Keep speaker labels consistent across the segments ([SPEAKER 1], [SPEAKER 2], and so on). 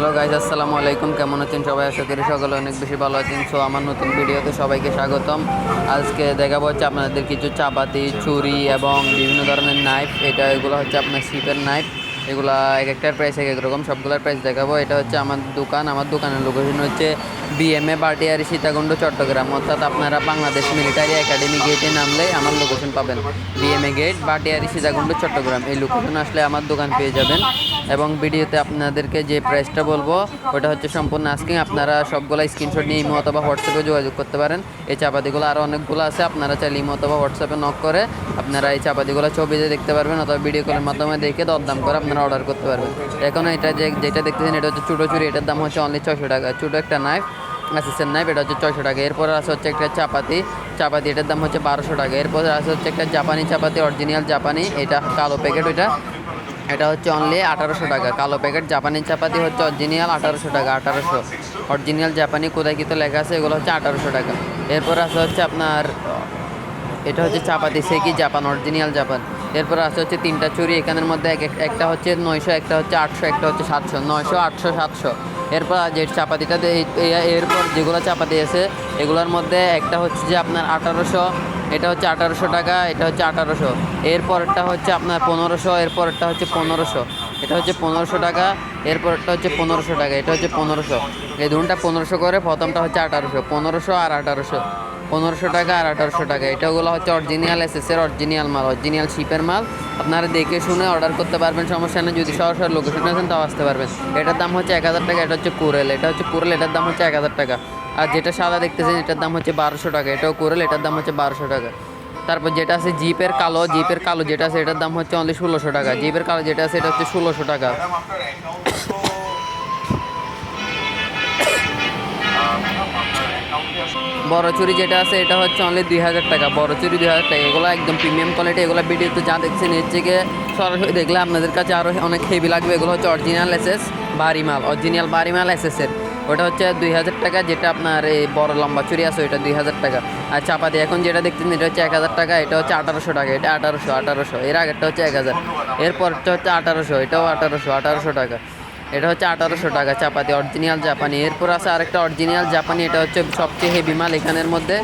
[SPEAKER 1] Hello guys, আসসালামু আলাইকুম। কেমন আছেন সবাই? আশা করি সকলে অনেক বেশি ভালো আছেন। সো আমার নতুন ভিডিওতে সবাইকে স্বাগতম। আজকে দেখাবো হচ্ছে আপনাদের কিছু চাপাতি, ছুরি এবং বিভিন্ন ধরনের নাইফ এটা এগুলো হচ্ছে আপনার শিপের নাইফ এগুলা এক একটার প্রাইস এক এক রকম, সবগুলোর প্রাইস দেখাবো। এটা হচ্ছে আমার দোকান। আমার দোকানের লোকেশন হচ্ছে বিএমএ বাটিয়ারি, সীতাকুণ্ড, চট্টগ্রাম। অর্থাৎ আপনারা বাংলাদেশ মিলিটারি একাডেমি গেটে নামলে আমার লোকেশন পাবেন। BMA gate Batiari, Sitakunda, Chittagong. এই লোকেশন আসলে আমার দোকান পেয়ে যাবেন। এবং ভিডিওতে আপনাদেরকে যে প্রাইসটা বলব, ওটা হচ্ছে সম্পূর্ণ আস্কিং আপনারা সবগুলো স্ক্রিনশট নিয়ে ইমো অথবা হোয়াটসঅ্যাপে যোগাযোগ করতে পারেন। এই চাপাতিগুলো আরও অনেকগুলো আছে, আপনারা চাইলে ইমো অথবা হোয়াটসঅ্যাপে নক করে আপনারা এই চাপাতিগুলো ছবিতে দেখতে পারবেন অথবা ভিডিও কলের মাধ্যমে দেখে দরদাম করে আপনারা অর্ডার করতে পারবেন। এখন এটা যে, যেটা দেখতেছেন, এটা হচ্ছে ছোটো চুরি, এটার দাম হচ্ছে অনলি ছয়শো টাকা। ছোটো একটা নাইফ অ্যাসিস্ট্যান্ট নাইফ এটা হচ্ছে ছয়শো টাকা। এরপর আছে হচ্ছে একটা চাপাতি চাপাতি এটার দাম হচ্ছে বারোশো টাকা। এরপর আছে হচ্ছে একটা জাপানি চাপাতি অরিজিনাল জাপানি, এটা কালো প্যাকেট ওইটা। এটা হচ্ছে অনলি আঠারোশো টাকা। কালো প্যাকেট জাপানি চাপাতি হচ্ছে অরিজিনাল আঠারোশো টাকা, আঠারোশো। অরিজিনাল জাপানি কোথায় কী তো লেখা আছে, এগুলো হচ্ছে আঠারোশো টাকা। এরপর আছে হচ্ছে আপনার, এটা হচ্ছে চাপাতি সেকি জাপান অরিজিনাল জাপান এরপর আছে হচ্ছে তিনটা চুরি, এখানের মধ্যে এক এক- একটা হচ্ছে নয়শো, একটা হচ্ছে আটশো, একটা হচ্ছে সাতশো। নয়শো, আটশো, সাতশো। এরপর যে চাপাতিটা এরপর যেগুলো চাপাতি আছে, এগুলোর মধ্যে একটা হচ্ছে যে আপনার আঠারোশো এটা হচ্ছে আঠারোশো টাকা, এটা হচ্ছে আঠারোশো। এরপরটা হচ্ছে আপনার পনেরোশো এরপরটা হচ্ছে পনেরোশো। এটা হচ্ছে পনেরোশো টাকা এরপরটা হচ্ছে পনেরোশো টাকা, এটা হচ্ছে পনেরোশো। এই দুটা পনেরোশো করে প্রথমটা হচ্ছে আঠারোশো, পনেরোশো আর আঠারোশো। পনেরোশো টাকা আর আঠারোশো টাকা, এটাগুলো হচ্ছে অরিজিনাল এসএসের অরিজিনাল মাল অরিজিনাল শিপের মাল। আপনারা দেখে শুনে অর্ডার করতে পারবেন, সমস্যা নেই। যদি সরাসরি লোকেশনে আছেন তাও আসতে পারবেন। এটার দাম হচ্ছে এক হাজার টাকা, এটা হচ্ছে কুরেল, এটা হচ্ছে কুরেল, এটার দাম হচ্ছে এক হাজার টাকা। আর যেটা সাদা দেখতেছেন, এটার দাম হচ্ছে বারোশো টাকা। এটাও কুরেল, এটার দাম হচ্ছে বারোশো টাকা। তারপর যেটা আছে জিপের কালো জিপের কালো যেটা আছে, এটার দাম হচ্ছে অনলি ষোলোশো টাকা। জিপের কালো যেটা আছে, এটা হচ্ছে ষোলোশো টাকা। বড় চুরি যেটা আছে, এটা হচ্ছে অনলি দুই হাজার টাকা। বড় চুরি দুই হাজার টাকা। এগুলো একদম প্রিমিয়াম কোয়ালিটি এগুলো ভিডিওতে যা দেখছেন, এর থেকে সরাসরি দেখলে আপনাদের কাছে আরও অনেক হেভি লাগবে। এগুলো হচ্ছে অরিজিনাল এসএস বাড়ি মাল অরিজিনাল বাড়ি মাল এসএসের ওটা হচ্ছে দুই হাজার টাকা, যেটা আপনার এই বড় লম্বা চুরি আছে, ওইটা দুই হাজার টাকা। আর চাপাতি, এখন যেটা দেখছেন এটা হচ্ছে এক হাজার টাকা, এটা হচ্ছে আঠারোশো টাকা, এটা আঠারোশো আঠারোশো, এর আগেরটা হচ্ছে এক হাজার। এরপরটা হচ্ছে আঠারোশো, এটাও আঠারোশো আঠারোশো টাকা। এটা হচ্ছে আঠারোশো টাকা চাপাতি অরিজিনাল জাপানি। এরপর আছে আরেকটা অরিজিনাল জাপানি, এটা হচ্ছে সবচেয়ে হেভি মাল এখানের মধ্যে।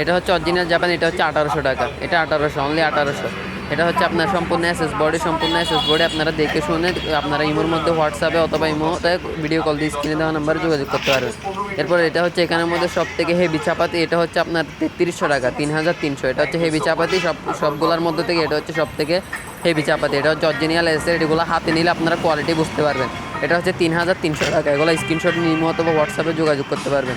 [SPEAKER 1] এটা হচ্ছে অরিজিনাল জাপানি, এটা হচ্ছে আঠারোশো টাকা, এটা আঠারোশো অনলি আঠারোশো। এটা হচ্ছে আপনার সম্পূর্ণ এসএস বডি সম্পূর্ণ এসএস বডি আপনারা দেখে শুনে আপনারা ইমোর মধ্যে হোয়াটসঅ্যাপে অথবা ইমোতে ভিডিও কল দিয়ে স্ক্রিনে দেওয়া নাম্বারে যোগাযোগ করতে পারবেন। এরপর এটা হচ্ছে এখানের মধ্যে সব থেকে হেভি চাপাতি, এটা হচ্ছে আপনার তেত্রিশশো টাকা তিন হাজার তিনশো। এটা হচ্ছে হেভি চাপাতি, সব, সবগুলোর মধ্যে থেকে এটা হচ্ছে সব থেকে হেভি চাপাতি। এটা হচ্ছে অরিজিনাল এসে এগুলো হাতে নিলে আপনারা কোয়ালিটি বুঝতে পারবেন। এটা হচ্ছে তিন হাজার তিনশো টাকা, এগুলো স্ক্রিনশট নিয়ে অথবা হোয়াটসঅ্যাপে যোগাযোগ করতে পারবেন।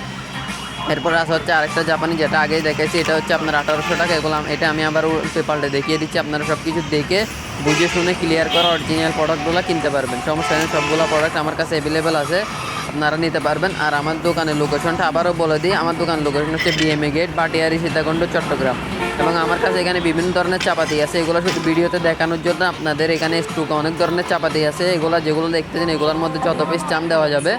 [SPEAKER 1] এরপর আছে হচ্ছে আরেকটা জাপানি যেটা আগেই দেখেছি, এটা হচ্ছে আপনার আঠারোশো টাকা। এগুলো এটা আমি আবার পেপারটা দেখিয়ে দিচ্ছি, আপনারা সব কিছু দেখে, বুঝে শুনে ক্লিয়ার করা অরিজিনাল প্রোডাক্টগুলো কিনতে পারবেন। সমস্যা নেই, সবগুলো প্রোডাক্ট আমার কাছে অ্যাভেলেবেল আছে। আপনারা নিতে পারবেন। আর আমার দোকানের লোকেশনটা আবারও বলে দিই, আমার দোকানের লোকেশন হচ্ছে বিএমএ গেট বাটিয়ারি, সীতাকুণ্ড, চট্টগ্রাম। এবং আমার কাছে এখানে বিভিন্ন ধরনের চাপাতি আছে। এগুলো শুধু ভিডিওতে দেখানোর জন্য আপনাদের এখানে স্টুকে অনেক ধরনের চাপাতি আছে। এগুলো যেগুলো দেখতেছেন, এগুলোর মধ্যে যত পিস চাম দেওয়া যাবে।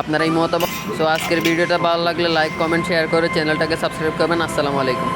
[SPEAKER 1] আপনারা এই মতো সো আজকের ভিডিওটা ভালো লাগলে লাইক কমেন্ট শেয়ার করে চ্যানেলটাকে সাবস্ক্রাইব করবেন। আসসালামু আলাইকুম।